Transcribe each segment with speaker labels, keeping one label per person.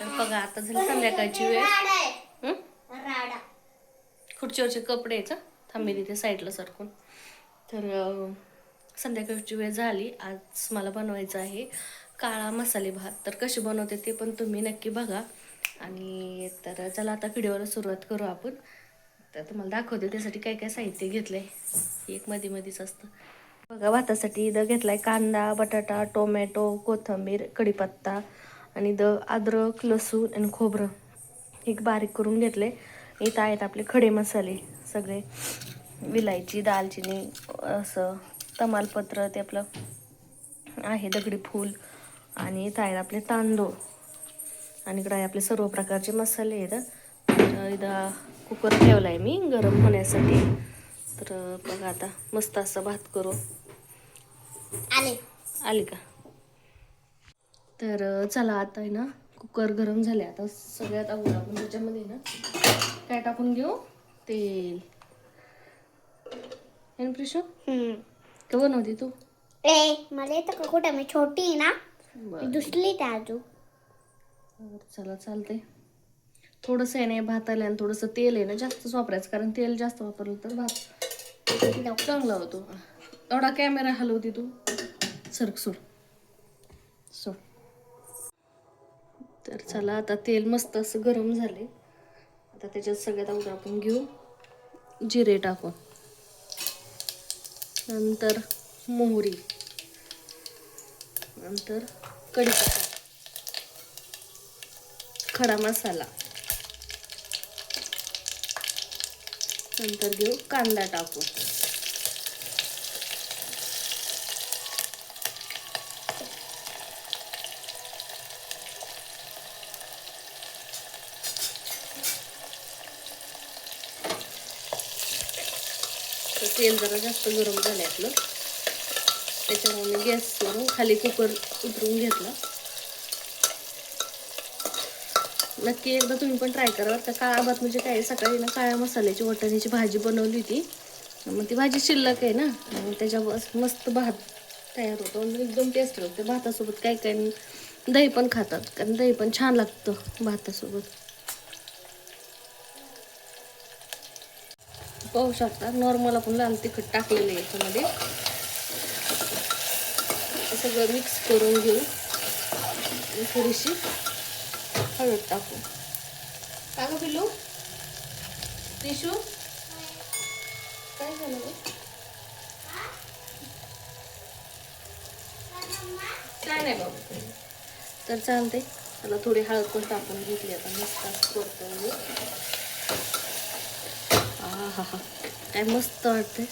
Speaker 1: तर बघा आता झाली संध्याकाळची वेळ. खुर्चीवरचे कपडे आहेत थांबे तिथे साईडला सरकून. तर संध्याकाळची वेळ झाली. आज मला बनवायचं आहे काळा मसाले भात. तर कसे बनवते ते पण तुम्ही नक्की बघा. आणि तर चला आता व्हिडिओला सुरुवात करू आपण. तर तुम्हाला दाखवते त्यासाठी काय काय साहित्य घेतलं आहे एक मध्ये मध्येच असतं. बघा भातासाठी इथं घेतलाय कांदा बटाटा टोमॅटो कोथिंबीर कढीपत्ता आणि इथं अद्रक लसूण आणि खोबरं एक बारीक करून घेतले. इथं आहेत आपले खडे मसाले. सगळे विलायची दालचिनी असं तमालपत्र ते आपलं आहे दगडी फूल. आणि इथं आहेत आपले तांदूळ. आणि इकडं आहे आपले सर्व प्रकारचे मसाले आहेत. इथं कुकर ठेवला आहे मी गरम होण्यासाठी. तर बघा आता मस्त असं भात करू.
Speaker 2: आले.
Speaker 1: आली का? तर चला आता आहे ना कुकर गरम झाले. आता सगळ्यात अगोदर आपण त्याच्यामध्ये ना काय टाकून घेऊ? तेल. प्रिशू. का बनवते तू.
Speaker 2: ए मला येतं का कुठं? मी छोटी आहे ना. मी दुसरी त्या अजून.
Speaker 1: चला चालतंय. थोडंसं आहे ना भाताला आणि थोडंसं तेल आहे ना जास्तच वापरायचं. कारण तेल जास्त वापरलं तर भात चांगला होतो. एवढा कॅमेरा हलवते तू. सरक सोड. सोड. तर चला आता तेल मस्त असं गरम झाले आता त्याच्यात सगळ्यात अगोदर आपण घेऊ जिरे टाकून. नंतर मोहरी. नंतर कढीपत्ता. खडा मसाला. नंतर घेऊ कांदा टाकू तेल जरा जास्त गरम झालं आपलं त्याच्यामुळे मी गॅसवरून खाली कुकर उतरून घेतला. नक्की एकदा तुम्ही पण ट्राय करा बरं का. काळा भात म्हणजे काय सकाळी ना काळ्या मसाल्याची वाटाण्याची भाजी बनवली होती. मग ती भाजी शिल्लक आहे ना. मग त्याच्यावर मस्त भात तयार होतो. एकदम टेस्ट होते भातासोबत काय काय दही पण खातात. कारण दही पण छान लागतं भातासोबत. पाहू शकता. नॉर्मल आपण लाल तिखट टाकलेलं आहे याच्यामध्ये. सगळं मिक्स करून घेऊ. थोडीशी हळद टाकू. टाकू गं पिल्लू? टिशू काय झालं काय नाही बाबा. तर चालते त्याला थोडी हळद पण टाकून घेतली आता मस्त करतो हा हा काय मस्त वाटते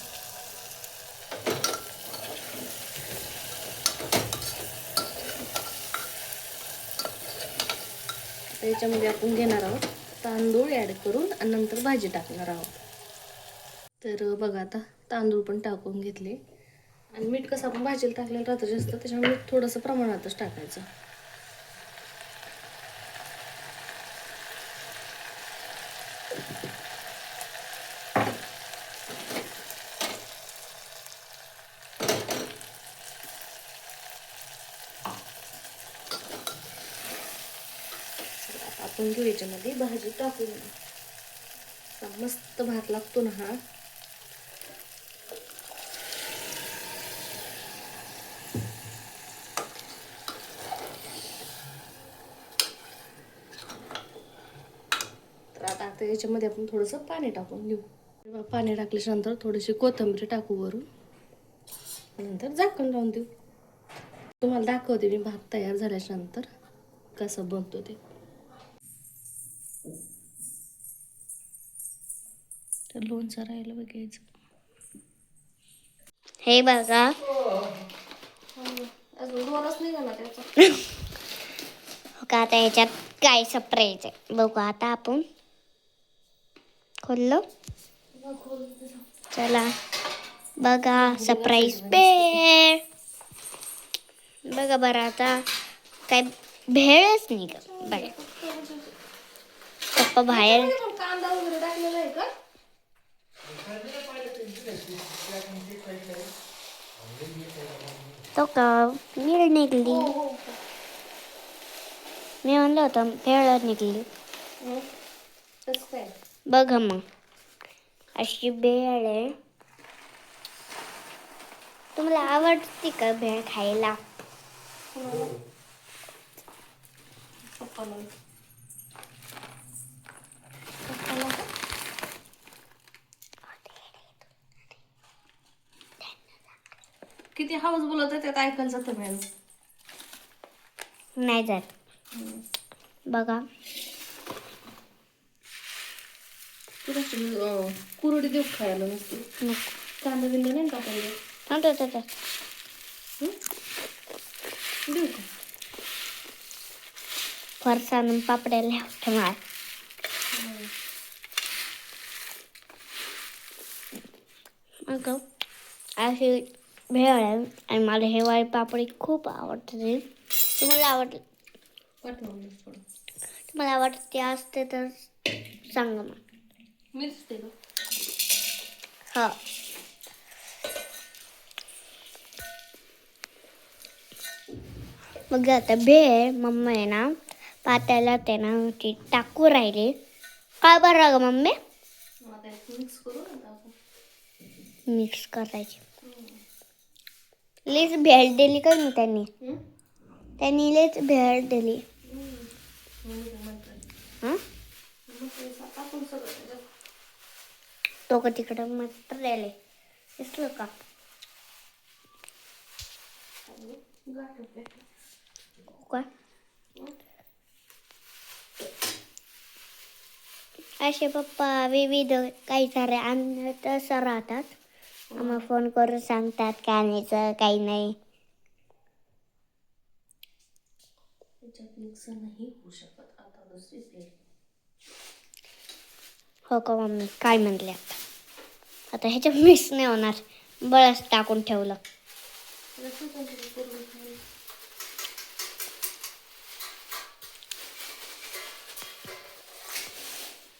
Speaker 1: याच्यामध्ये आपण घेणार आहोत तांदूळ ॲड करून आणि नंतर भाजी टाकणार आहोत. तर बघा आता तांदूळ पण टाकून घेतले. आणि मीठ कसं आपण भाजीला टाकलेलं राहतं जास्त त्याच्यामुळे मीठ थोडंसं प्रमाणातच टाकायचं आता आपण घेऊ याच्यामध्ये भाजी टाकून. मस्त भात लागतो ना हा. तर आता आता याच्यामध्ये आपण थोडंसं पाणी टाकून घेऊ. पाणी टाकल्याच्या नंतर थोडीशी कोथिंबीर टाकू वरून. नंतर झाकण लावून देऊ. तुम्हाला दाखवते मी भात तयार झाल्याच्यानंतर कसं बनतो ते. तर लोणचं राहिलं बघायचं.
Speaker 2: हे बघा. का आता याच्यात काय सरप्राईज आहे. बघू आता आपण. खोललो. चला. बघा सरप्राईज भेळ. बघा बरं आता काय भेळच नाही का पप्पा बाहेर
Speaker 1: कांदा वगैरे टाकलेला आहे का
Speaker 2: तो का नीळ निघली मी म्हणलं होतं वेळ निघली बघ मग अशी भेळ आहे तुम्हाला आवडते का भेळ खायला
Speaker 1: किती हवस बोलत त्यात ऐकायला जातं मॅडम
Speaker 2: नाही जात. बघा.
Speaker 1: अं, कुरडी देऊ खायला नसते. कांदा बिंदा नाही टाकायला
Speaker 2: थांब, थांब, थांब.
Speaker 1: देऊ का?
Speaker 2: फरसाण आणि पापड्या लावते मला मग अशी भेळ आहे आणि मला हे वाई पापडी खूप आवडते तुम्हाला
Speaker 1: थोडं
Speaker 2: तुम्हाला आवडते असते तर सांगा मग
Speaker 1: मीच.
Speaker 2: हो मग आता भेळ मम्मी आहे ना पात्याला ते ना ती टाकू राहिली काय बरं ग मम्मी
Speaker 1: मिक्स
Speaker 2: करायची लेच भेळ दिली का मी त्यांनी? त्यांनी लेच भेळ दिली.
Speaker 1: हं, ते
Speaker 2: का तिकडं मस्त राहिले. दिसलं का? असे पप्पा विविध काही सारे अन्न तसं राहतात. आम्हाला फोन करून सांगतात काय आणायचं काही नाही.
Speaker 1: त्याच्यात मिक्स नाही होऊ शकत. आता दुसरीच घे.
Speaker 2: हो का मम्मी? काय म्हणले आता? आता ह्याच्यात मिक्स नाही होणार. बळच टाकून ठेवलं.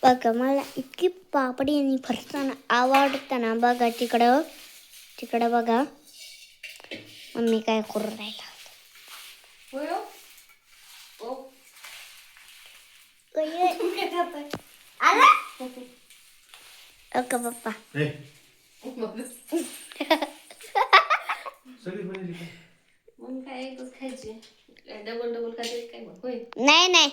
Speaker 2: बघा मला इतकी पापडी आणि फरसाण आवडतं ना बघा तिकडं. तिकडं बघा. मम्मी काय करून राहिला. ओके? पप्पा नाही नाही.